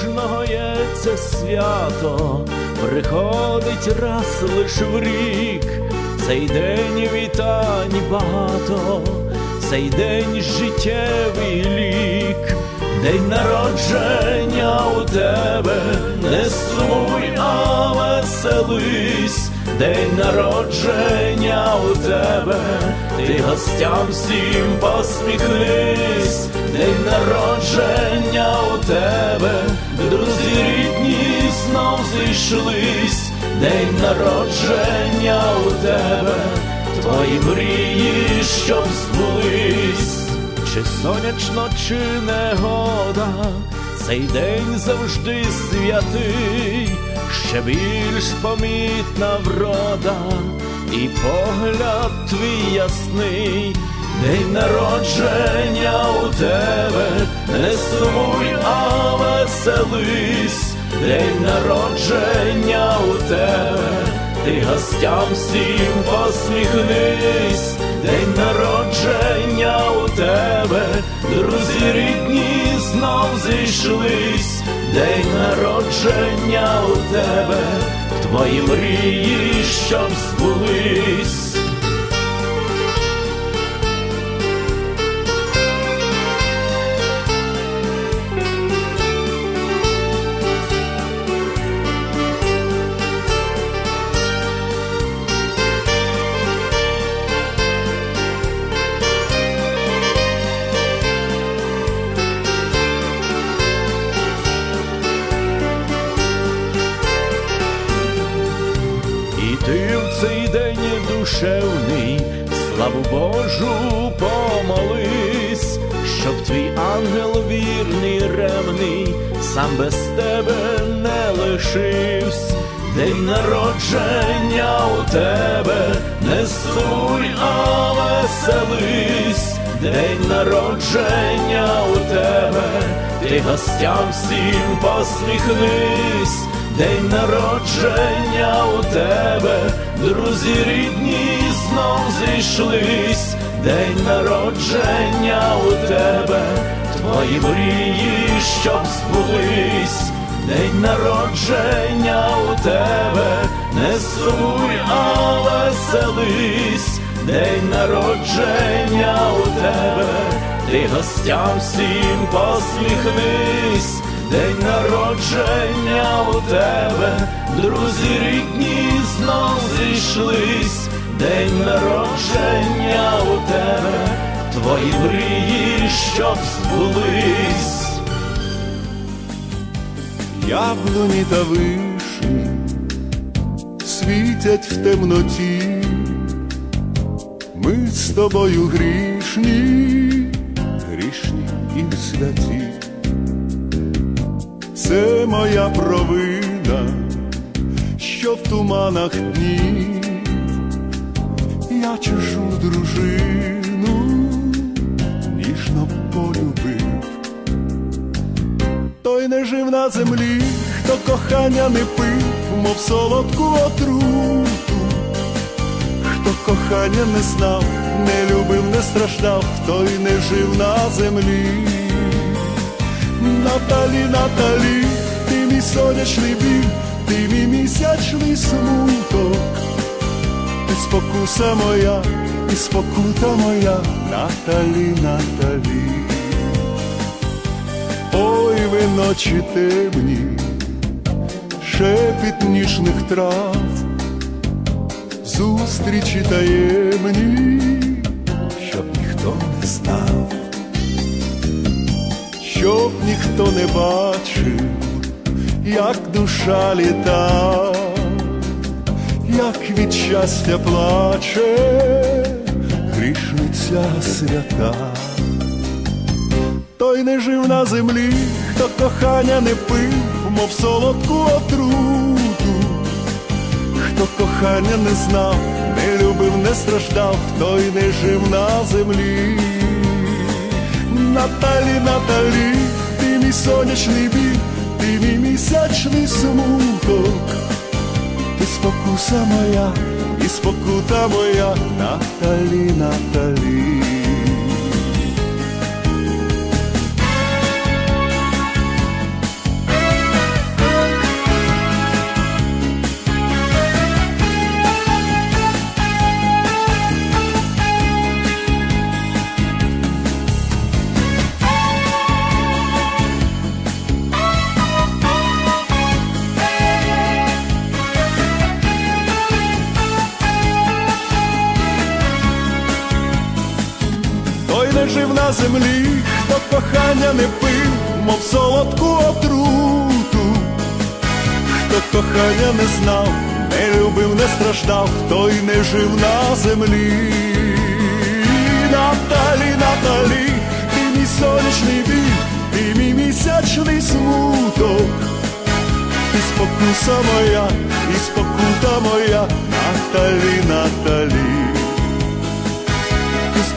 кожного є це свято, приходить раз лиш в рік, цей день вітань багато, цей день життєвий лік, день народження у тебе, не сумуй, а веселись, день народження у тебе, гостям всім посміхнись, день народження у тебе, друзі рідні знов зійшлись, день народження у тебе, твої мрії, щоб збулись, чи сонячно, чи негода, цей день завжди святий, ще більш помітна врода, і погляд твій ясний. День народження у тебе, не сумуй, а веселись, день народження у тебе, ти гостям всім посміхнись, день народження у тебе, друзі рідні знов зійшлись, день народження у тебе, твої мрії, щоб збулись. Душевний, славу Божу помолись, щоб твій ангел вірний, ревний, сам без тебе не лишився. День народження у тебе, не суй, а веселись, день народження у тебе, ти гостям всім посміхнись, день народження у тебе, друзі рідні знов зійшлись, день народження у тебе, твої мрії, щоб збулись. День народження у тебе, не сумуй, а веселись, день народження у тебе, ти гостям всім посміхнись, день народження у тебе, друзі рідні знов зійшлись, день народження у тебе, твої мрії, щоб збулись. Яблуні та вишні світять в темноті, ми з тобою грішні, грішні і святі. Це моя провина, що в туманах днів я чужу дружину ніжно полюбив. Той не жив на землі, хто кохання не пив, мов солодку отруту, хто кохання не знав, не любив, не страждав, той не жив на землі. Наталі, Наталі, ти мій сонячний біль, ти мій місячний смуток, ти спокуса моя, і спокута моя, Наталі, Наталі. Ой, ви ночі темні, шепіт ніжних трав, зустрічі таємні, щоб ніхто не знав, щоб ніхто не бачив, як душа літа, як від щастя плаче грішниця свята той не жив на землі, хто кохання не пив, мов солодку отруту, хто кохання не знав, не любив, не страждав, той не жив на землі. Наталі, Наталі, ти мій сонячний біль, ти мій місячний смуток, ти спокуса моя, і спокута моя, Наталі, Наталі. Жив на землі, хто кохання не пив, мов солодку отруту, хто кохання не знав, не любив, не страждав, той не жив на землі. Наталі, Наталі, ти мій сонячний біль, ти мій місячний смуток, ти спокуса моя, і спокута моя, Наталі, Наталі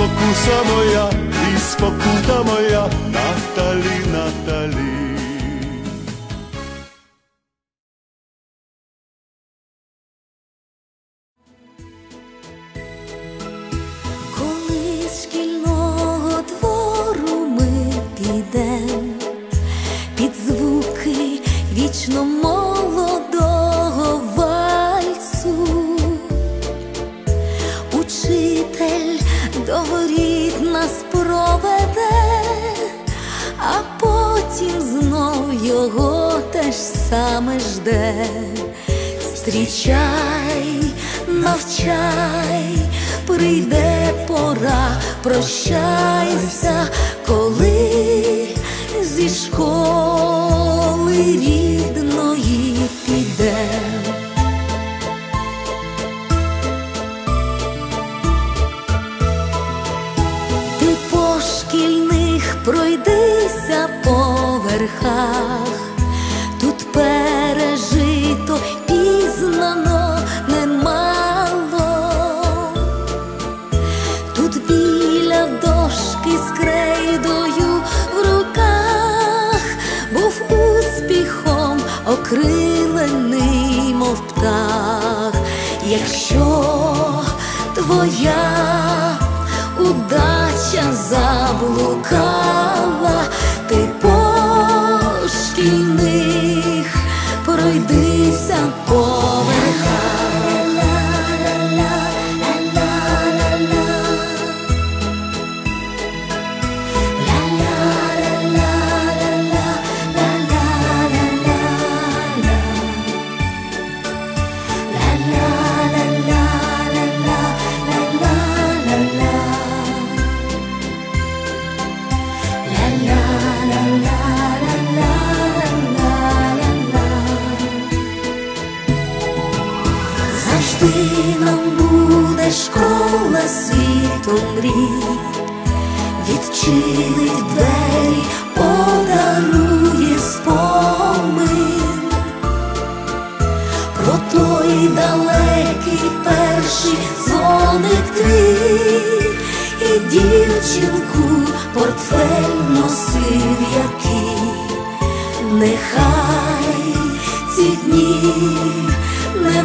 спокуса моя, і спокута моя, Наталі, Наталі. Коли з шкільного ми підем під звуки вічно молодого його теж саме жде. Зустрічай, навчай, прийде пора, прощайся, коли дошки з крейдою в руках. Був успіхом окрилений, мов птах, якщо твоя удача заблукала, Завжди нам буде школа світу мрій, відчинить двері, подарує спомин. Про той далекий перший дзвоник твій і дівчинку портфель носив який, нехай ці дні не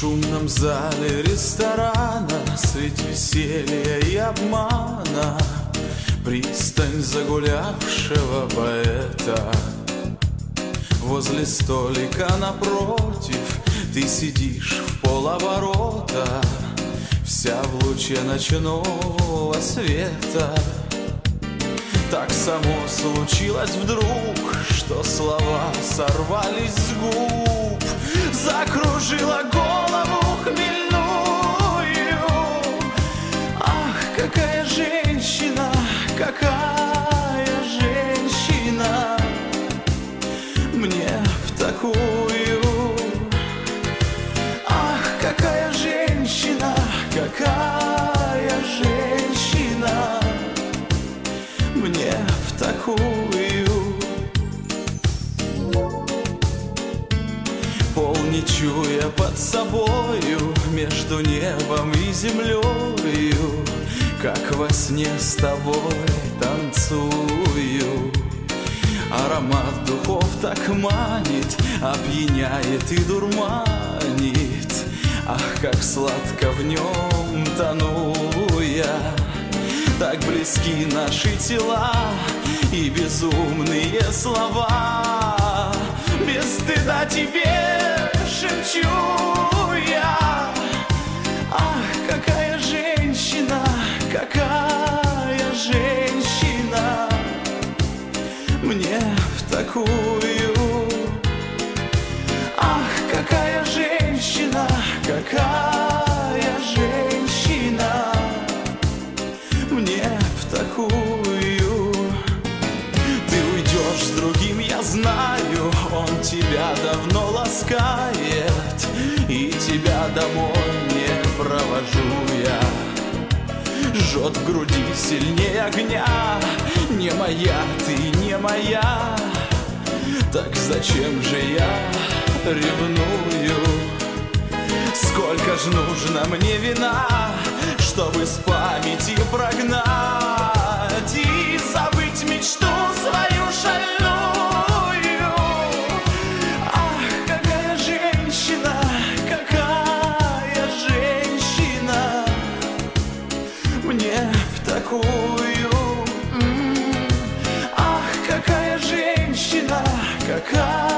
шумном зале ресторана Средь веселья и обмана Пристань загулявшего поэта. Возле столика напротив Ты сидишь в полоборота Вся в луче ночного света Так само случилось вдруг, что слова сорвались с губ, закружили кружила голову хмельную. Ах, какая женщина, какая женщина! Мне в такую. Ах, какая женщина, какая не чуя под собою Между небом и землею Как во сне с тобой танцую. Аромат духов так манит Опьяняет и дурманит. Ах, как сладко в нем тону я. Так близки наши тела И безумные слова. Без стыда тебе шепчу я. Ах, какая женщина, какая женщина. Мне в такую провожу я. Жжет в груди сильнее огня. Не моя, ты не моя. Так зачем же я ревную? Сколько ж нужно мне вина Чтобы с памяти прогнать И забыть мечту America.